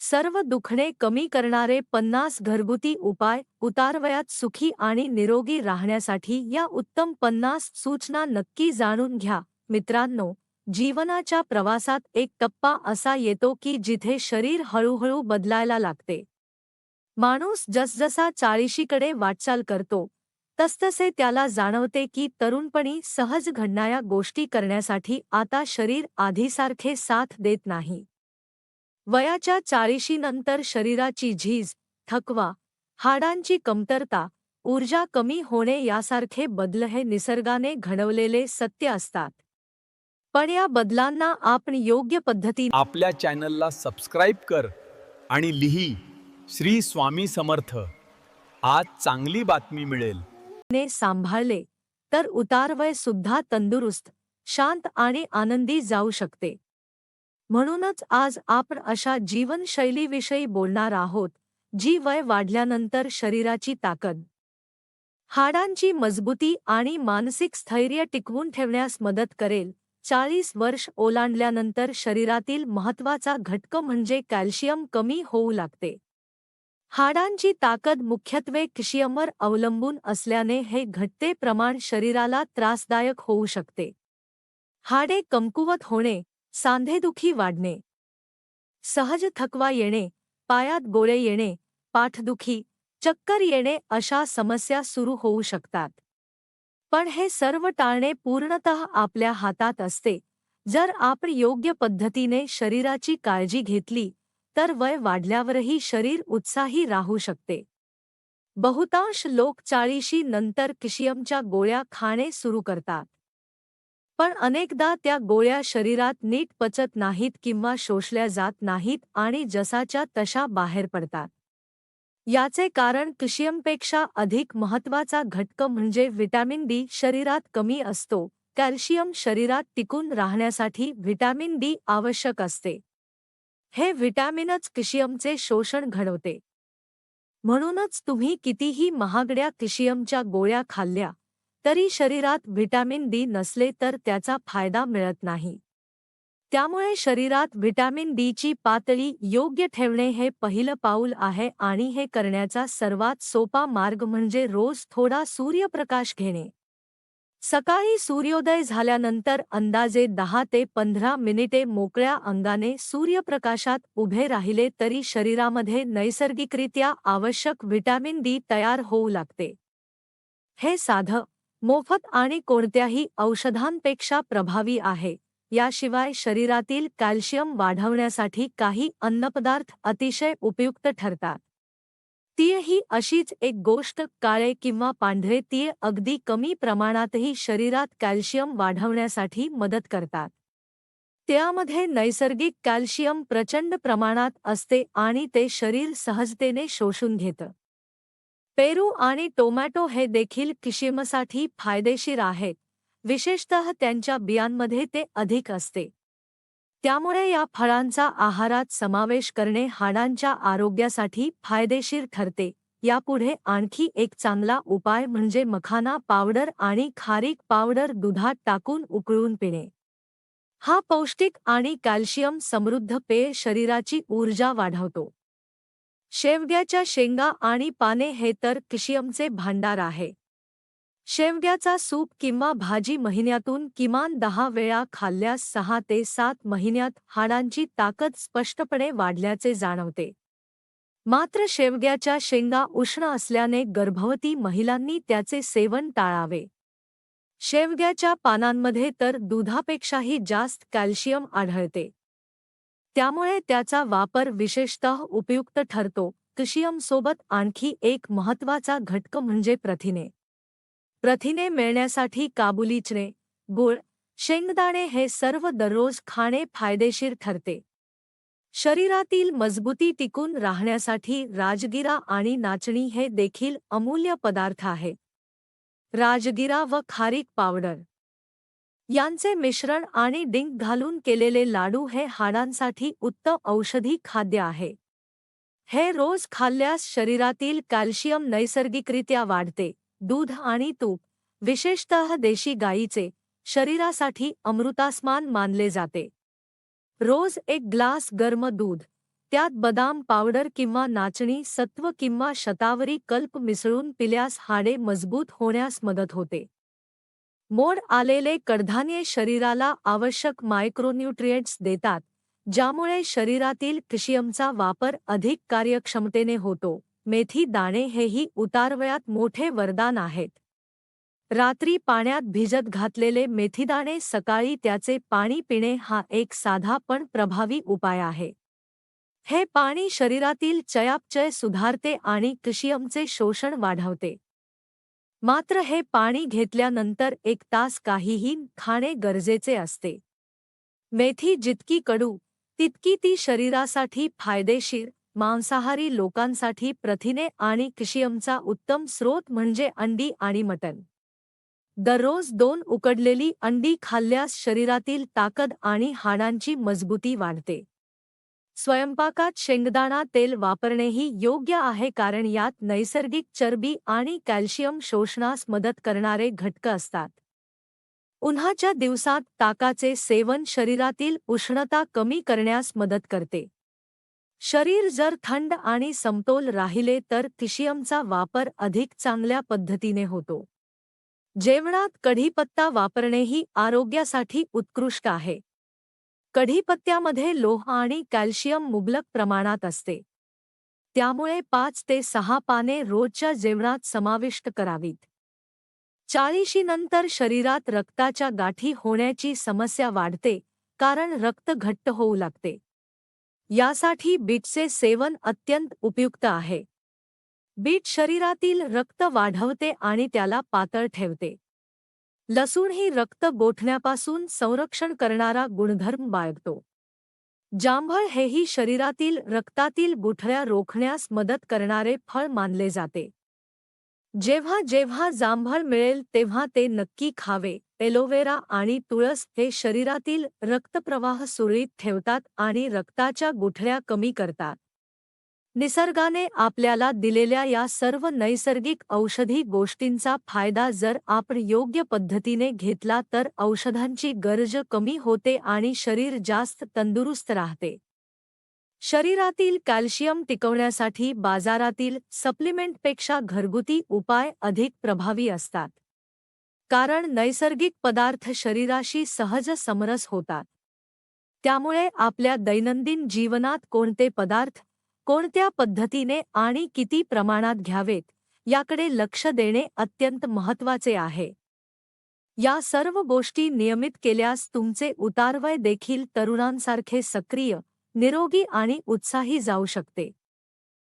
सर्व दुखणे कमी करणारे पन्नास घरगुती उपाय उतारवयात सुखी आणि निरोगी राहण्यासाठी या उत्तम पन्नास सूचना नक्की जाणून घ्या. मित्रांनो जीवनाच्या प्रवासात एक टप्पा असा येतो की जिथे शरीर हळूहळू बदलायला लागते. माणूस जसजसा चाळीशीकडे वाटचाल करतो तसतसे त्याला जाणवते की तरुणपणी सहज घडणाऱ्या गोष्टी करण्यासाठी आता शरीर आधीसारखे साथ देत नाही. वयाच्या चाळीशीनंतर शरीराची झीज थकवा हाडांची कमतरता ऊर्जा कमी होणे यासारखे बदल हे निसर्गाने घडवलेले सत्य असतात. पण या बदलांना आपण योग्य पद्धतीने आपल्या चॅनलला सबस्क्राईब कर आणि लिही श्री स्वामी समर्थ. आज चांगली बातमी मिळेल. सांभाळले तर उतारवय सुद्धा तंदुरुस्त शांत आणि आनंदी जाऊ शकते. म्हणूनच आज आपण अशा जीवनशैलीविषयी बोलणार आहोत जी वय वाढल्यानंतर शरीराची ताकद हाडांची मजबूती आणि मानसिक स्थैर्य टिकवून ठेवण्यास मदत करेल. चाळीस वर्ष ओलांडल्यानंतर शरीरातील महत्त्वाचा घटक म्हणजे कॅल्शियम कमी होऊ लागते. हाडांची ताकद मुख्यत्वे कॅल्शियमवर अवलंबून असल्याने हे घटते प्रमाण शरीराला त्रासदायक होऊ शकते. हाडे कमकुवत होणे सांधेदुखी वाढणे. सहज थकवा येणे पायात गोळे येणे पाठदुखी चक्कर येणे अशा समस्या सुरू होऊ शकतात. पण हे सर्व टाळणे पूर्णतः आपल्या हातात असते. जर आपण योग्य पद्धतीने शरीराची काळजी घेतली तर वय वाढल्यावरही शरीर उत्साही राहू शकते. बहुतांश लोक चाळीशी नंतर किशियमच्या गोळ्या खाणे सुरू करतात. पण अनेकदा त्या गोळ्या शरीरात नीट पचत नाहीत किंवा शोषल्या जात नाहीत आणि जसाच्या तशा बाहेर पडतात. याचे कारण कॅल्शियमपेक्षा अधिक महत्त्वाचा घटक म्हणजे व्हिटॅमिन डी शरीरात कमी असतो. कॅल्शियम शरीरात टिकून राहण्यासाठी व्हिटॅमिन डी आवश्यक असते. हे व्हिटॅमिनच कॅल्शियमचे शोषण घडवते. म्हणूनच तुम्ही कितीही महागड्या कॅल्शियमच्या गोळ्या खाल्ल्या तरी शरीरात व्हिटॅमिन डी नसले तर त्याचा फायदा मिळत नाही. त्यामुळे शरीरात व्हिटॅमिन डीची पातळी योग्य ठेवणे हे पहिलं पाऊल आहे आणि हे करण्याचा सर्वात सोपा मार्ग म्हणजे रोज थोडा सूर्यप्रकाश घेणे. सकाळी सूर्योदय झाल्यानंतर अंदाजे दहा ते पंधरा मिनिटे मोकळ्या अंगाने सूर्यप्रकाशात उभे राहिले तरी शरीरामध्ये नैसर्गिकरित्या आवश्यक व्हिटॅमिन डी तयार होऊ लागते. हे साधं मोफत आणि कोणत्याही औषधांपेक्षा प्रभावी आहे. याशिवाय शरीरातील कॅल्शियम वाढवण्यासाठी काही अन्नपदार्थ अतिशय उपयुक्त ठरतात. तीळ ही अशीच एक गोष्ट काळे किंवा पांढरे तीळ अगदी कमी प्रमाणातही शरीरात कॅल्शियम वाढवण्यासाठी मदत करतात. त्यामध्ये नैसर्गिक कॅल्शियम प्रचंड प्रमाणात असते आणि ते शरीर सहजतेने शोषून घेतं. पेरू आणि टोमॅटो हे देखील किशिमसाठी फायदेशीर आहेत. विशेषतः त्यांच्या बियांमध्ये ते अधिक असते. त्यामुळे या फळांचा आहारात समावेश करणे हाडांच्या आरोग्यासाठी फायदेशीर ठरते. यापुढे आणखी एक चांगला उपाय म्हणजे मखाना पावडर आणि खारीक पावडर दुधात टाकून उकळून पिणे. हा पौष्टिक आणि कॅल्शियम समृद्ध पेय शरीराची ऊर्जा वाढवतो. शेवग्याच्या शेंगा आणि पाने हे तर किशियमचे भांडार आहे. शेवग्याचा सूप किंवा भाजी महिन्यातून किमान दहा वेळा खाल्ल्यास सहा ते सात महिन्यात हाडांची ताकद स्पष्टपणे वाढल्याचे जाणवते. मात्र शेवग्याच्या शेंगा उष्ण असल्याने गर्भवती महिलांनी त्याचे सेवन टाळावे. शेवग्याच्या पानांमध्ये तर दुधापेक्षाही जास्त कॅल्शियम आढळते. त्यामुळे त्याचा वापर विशेषतः उपयुक्त ठरतो. सोबत आणखी एक महत्त्वाचा घटक म्हणजे प्रथिने. प्रथिने मिळण्यासाठी काबुलीचणे गुळ शेंगदाणे हे सर्व दररोज खाणे फायदेशीर ठरते. शरीरातील मजबूती टिकून राहण्यासाठी राजगिरा आणि नाचणी हे देखील अमूल्य पदार्थ आहे. राजगिरा व खारीक पावडर. यांचे मिश्रण आणि डिंक घालून केलेले लाडू हे हाडांसाठी उत्तम औषधी खाद्य आहे. हे रोज खाल्ल्यास शरीरातील कॅल्शियम नैसर्गिकरित्या वाढते दूध आणि तूप विशेषतः देशी गायीचे शरीरासाठी अमृतास्मान मानले जाते. रोज एक ग्लास गर्म दूध त्यात बदाम पावडर किंवा नाचणी सत्व किंवा शतावरी कल्प मिसळून पिल्यास हाडे मजबूत होण्यास मदत होते. मोड आलेले कडधान्ये शरीराला आवश्यक मायक्रोन्यूट्रिएंट्स देतात ज्यामुळे शरीरातील क्रिशियमचा वापर अधिक कार्यक्षमतेने होतो. मेथी दाणे हेही उतारवयात मोठे वरदान आहेत. रात्री पाण्यात भिजत घातलेले मेथीदाणे सकाळी त्याचे पाणी पिणे हा एक साधा पण प्रभावी उपाय आहे. हे पाणी शरीरातील चयापचय सुधारते आणि क्रिशियमचे शोषण वाढवते. मात्र हे पाणी घेतल्यानंतर एक तास काहीही खाणे गरजेचे असते. मेथी जितकी कडू तितकी ती शरीरासाठी फायदेशीर मांसाहारी लोकांसाठी प्रथिने आणि कॅल्शियमचा उत्तम स्रोत म्हणजे अंडी आणि मटण. दररोज दोन उकडलेली अंडी खाल्ल्यास शरीरातील ताकद आणि हाडांची मजबूती वाढते. स्वयंपाकात शेंगदाणा तेल वापरणेही योग्य आहे कारण यात नैसर्गिक चरबी आणि कॅल्शियम शोषणास मदत करणारे घटक असतात. उन्हाच्या दिवसात ताकाचे सेवन शरीरातील उष्णता कमी करण्यास मदत करते. शरीर जर थंड आणि समतोल राहिले तर तिशियमचा वापर अधिक चांगल्या पद्धतीने होतो. जेवणात कढीपत्ता वापरणेही आरोग्यासाठी उत्कृष्ट आहे. कढीपत्त्यामध्ये लोह आणि कॅल्शियम मुबलक प्रमाणात असते. त्यामुळे पाच ते सहा पाने रोजच्या जेवणात समाविष्ट करावीत. चाळीशीनंतर शरीरात रक्ताच्या गाठी होण्याची समस्या वाढते कारण रक्त घट्ट होऊ लागते. यासाठी बीटचे सेवन अत्यंत उपयुक्त आहे. बीट शरीरातील रक्त वाढवते आणि त्याला पातळ ठेवते. लसूण ही रक्त गोठण्यापासून संरक्षण करणारा गुणधर्म बाळगतो. जांभळ हेही शरीरातील रक्तातील गुठळ्या रोखण्यास मदत करणारे फळ मानले जाते. जेव्हा जेव्हा जांभळ मिळेल तेव्हा ते नक्की खावे एलोवेरा आणि तुळस हे शरीरातील रक्तप्रवाह सुरळीत ठेवतात आणि रक्ताच्या गुठळ्या कमी करतात. निसर्गाने आपल्याला दिलेल्या या सर्व नैसर्गिक औषधी गोष्टींचा फायदा जर आपण योग्य पद्धतीने घेतला तर औषधांची गरज कमी होते आणि शरीर जास्त तंदुरुस्त राहते. शरीरातील कॅल्शियम टिकवण्यासाठी बाजारातील सप्लिमेंटपेक्षा घरगुती उपाय अधिक प्रभावी असतात. कारण नैसर्गिक पदार्थ शरीराशी सहज समरस होतात. त्यामुळे आपल्या दैनंदिन जीवनात कोणते पदार्थ कोणत्या पद्धतीने आणि किती प्रमाणात घ्यावेत याकडे लक्ष देणे अत्यंत महत्त्वाचे आहे. या सर्व गोष्टी नियमित केल्यास तुमचे उतारवय देखील तरुणांसारखे सक्रिय निरोगी आणि उत्साही जाऊ शकते.